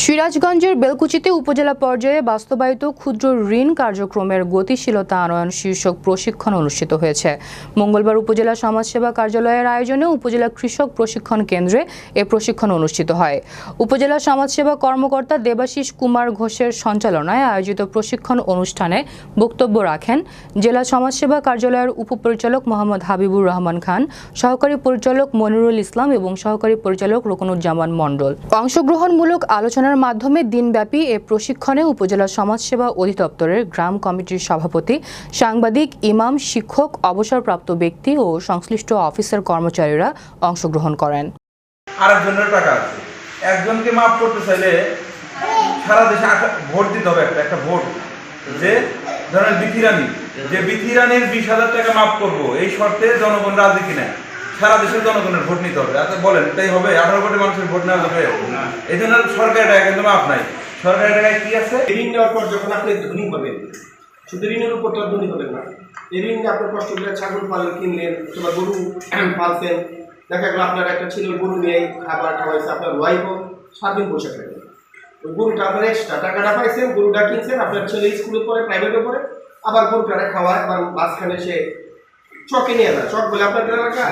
সিরাজগঞ্জের বেলকুচিতে উপজেলা পর্যায়ে বাস্তবায়িত ক্ষুদ্র ঋণ কার্যক্রমের গতিশীলতা আনয়ন শীর্ষক প্রশিক্ষণ অনুষ্ঠিত হয়েছে। মঙ্গলবার উপজেলা সমাজসেবা কার্যালয়ের আয়োজনে উপজেলা কৃষক প্রশিক্ষণ কেন্দ্রে এ প্রশিক্ষণ অনুষ্ঠিত হয়। উপজেলা সমাজসেবা কর্মকর্তা দেবাশিস কুমার ঘোষের সঞ্চালনায় আয়োজিত প্রশিক্ষণ অনুষ্ঠানে বক্তব্য রাখেন জেলা সমাজসেবা কার্যালয়ের উপপরিচালক মোহাম্মদ হাবিবুর রহমান খান, সহকারী পরিচালক মনিরুল ইসলাম এবং সহকারী পরিচালক রকনুজ্জামান মণ্ডল। অংশগ্রহণমূলক আলোচনার মাধ্যমে দিনব্যাপী এ প্রশিক্ষণে উপজেলা সমাজসেবা অধিদপ্তরের গ্রাম কমিটির সভাপতি, সাংবাদিক, ইমাম, শিক্ষক, অবসরপ্রাপ্ত ব্যক্তি ও সংশ্লিষ্ট অফিসার কর্মচারীরা অংশগ্রহণ করেন। আরেকজনের টাকা আছে। একজনকে মাফ করতে চাইলে সারা দেশে ভোট দিতে হবে একটা একটা ভোট। যে ধরেন বিথিরানি, যে বিথিরানির বিশ হাজার টাকা মাফ করব, এই শর্তে জনগণ রাজি কিনা? সারা দেশের জনগণের ভোট নিতে হবে। আচ্ছা বলেন তাই হবে? আঠারো কোটি মানুষের ভোট নেওয়া যাবে? এই জন্য সরকারি টাকা কিন্তু মাফ নাই। সরকারের টাকায় কি আছে? ঋণ নেওয়ার পর যখন আপনি ধনী হবেন শুধু ঋণের উপর তো ধনী হবেন না। এই ঋণ আপনার কষ্ট করে ছাগল পাল কিনলেন, অথবা গরু পালছেন, দেখা গেলো আপনার একটা ছিল গরু নিয়ে খাবার খাওয়াইছে, আপনার ওয়াইফও সাত দিন বসে থাকে। ওই গরুটা আপনার এক্সট্রা টাকাটা পাইছেন, গরুটা কিনছেন, আপনার ছেলে স্কুলে পড়ে প্রাইভেটে পড়ে, আবার গরুটারে খাওয়ায়, আবার মাঝখানে সে চকে নিয়ে যায়। চক বলে আপনার এলাকা?